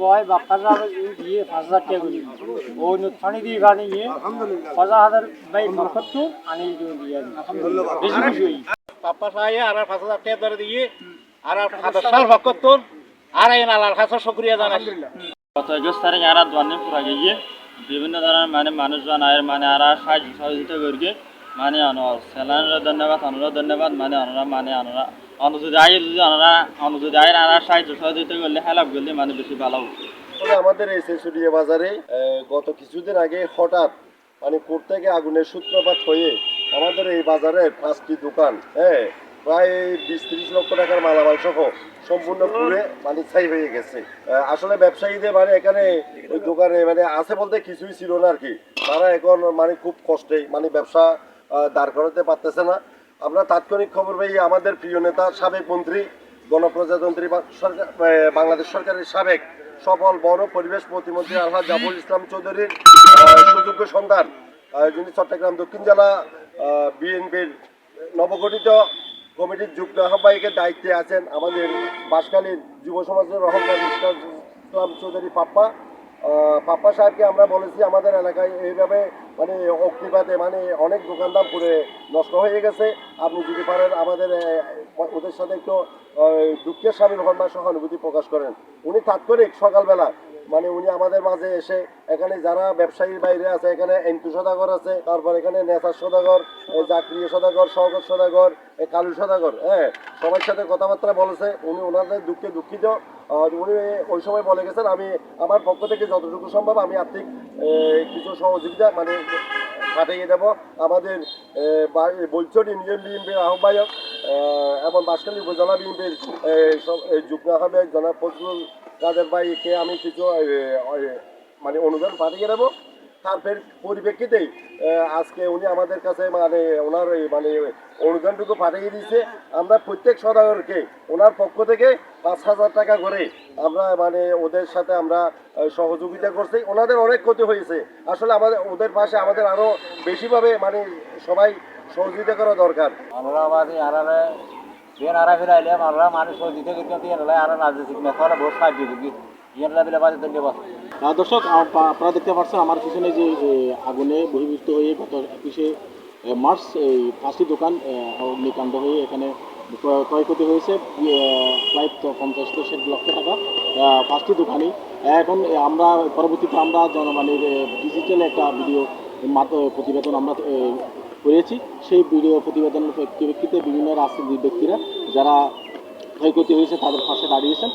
বয় বাপ্পা সাহেবের ই দিয়ে পাঁচ হাজার টাকা করে ও পানি দিয়ে গাড়ি নিয়ে পাঁচ হাজার বাই মকত্তর আনি দিয়ে বেশি বেশি হই। পাপ্পা আর পাঁচ হাজার টাকা ধরে দিয়ে আর সাতাশ সাল ভক্তর আর এই নালার কাছে শুক্রিয়া জানাই। গত একুশ তারিখ আর দোয়ানি পুরা গিয়ে বিভিন্ন ধরনের মানে মানুষজন আয়ের মানে আর সাহায্য সহযোগিতা করি মানে স্যালানের ধন্যবাদ অনুরোধ ধন্যবাদ মানে অনরা মানে অনরা অনুযায়ী আয় যদি অনরা অনুযায়ী আয়ের আর সাহায্য সহযোগিতা করলে হেল্প করলে মানে বেশি ভালো হবে আমাদের এই শেষুরিয়া বাজারে গত কিছুদিন আগে হঠাৎ মানে থেকে আগুনের সূত্রপাত হয়ে আমাদের এই বাজারের পাঁচটি দোকান হ্যাঁ প্রায় বিশ ত্রিশ লক্ষ টাকার মালামাল সহ সম্পূর্ণ পুড়ে মানে ছাই হয়ে গেছে। আসলে ব্যবসায়ীদের মানে এখানে ওই দোকানে মানে আছে বলতে কিছুই ছিল না আর কি। তারা এখন মানে খুব কষ্টে মানে ব্যবসা দাঁড় করাতে পারতেছে না। আমরা তাৎক্ষণিক খবর পাই আমাদের প্রিয় নেতা, সাবেক মন্ত্রী, গণপ্রজাতন্ত্রী বাংলাদেশ সরকারের সাবেক সফল বন পরিবেশ প্রতিমন্ত্রী আলহাজ জাফর ইসলাম চৌধুরীর সুযোগ্য সন্তান যিনি চট্টগ্রাম দক্ষিণ জেলা বিএনপির নবগঠিত কমিটির যুগ্ম আহ্বায়কের দায়িত্বে আছেন আমাদের বাসকালীর যুব সমাজের রহমান ইসলাম চৌধুরী পাপ্পা। পাপ্পা সাহেবকে আমরা বলেছি আমাদের এলাকায় এইভাবে মানে অগ্নিপাতে মানে অনেক দোকানদার পুরে নষ্ট হয়ে গেছে। আপনি যদি পারেন আমাদের ওদের সাথে একটু দুঃখের স্বামীর হন বা সহানুভূতি প্রকাশ করেন। উনি তাৎক্ষণিক সকালবেলা মানে উনি আমাদের মাঝে এসে এখানে যারা ব্যবসায়ীর বাইরে আছে, এখানে এন্টু সদাগর আছে, তারপর এখানে নেতার সদাগর জাকরিয় সদাগর সহগত সদাগর কালু সদাগর হ্যাঁ সবার সাথে কথাবার্তা বলেছে, উনি ওনাদের দুঃখে দুঃখিত। উনি ওই সময় বলে গেছেন, আমি আমার পক্ষ থেকে যতটুকু সম্ভব আমি আর্থিক কিছু সহযোগিতা মানে পাঠিয়ে দেব। আমাদের বলছড়ি ইউনিয়ন বিএনপির আহ্বায়ক এবং বাঁশখালী উপজেলা বিএনপির যুগ্ম আহ্বায়ক জনাব ফজলুল কাদের ভাইকে আমি কিছু মানে অনুদান পাঠিয়ে দেবো। তার পরিপ্রেক্ষিতেই আজকে উনি আমাদের কাছে মানে ওনার মানে অনুদানটুকু পাঠিয়ে দিয়েছে। আমরা প্রত্যেক সদাগরকে ওনার পক্ষ থেকে পাঁচ হাজার টাকা করে আমরা মানে ওদের সাথে আমরা সহযোগিতা করছি। ওনাদের অনেক ক্ষতি হয়েছে। আসলে আমাদের, ওদের পাশে আমাদের আরও বেশিভাবে মানে সবাই সহযোগিতা করা দরকার। আমরা বাদে আরারে বিয়ান আরা ফিরাইলে আমরা মানুষ দিতে কিন্তু দিয়ে নলে আর রাজনীতি মেথা বহুত সাহায্য করি ইয়ান লাবিলে বাদে ধন্যবাদ দর্শক আপনারা দেখতে পাচ্ছেন, আমার পিছনে যে আগুনে বহির্ভূত হয়ে গত একুশে মার্চ, এই পাঁচটি দোকান অগ্নিকাণ্ড হয়ে এখানে ক্ষয়ক্ষতি হয়েছে প্রায় পঞ্চাশ থেকে ষাট লক্ষ টাকা পাঁচটি দোকানই। এখন আমরা, পরবর্তীতে আমরা জনমানের ডিজিটাল একটা ভিডিও প্রতিবেদন আমরা করেছি। সেই ভিডিও প্রতিবেদনের প্রেক্ষিতে বিভিন্ন রাজনীতির ব্যক্তিরা যারা ক্ষয়ক্ষতি হয়েছে তাদের পাশে দাঁড়িয়েছেন।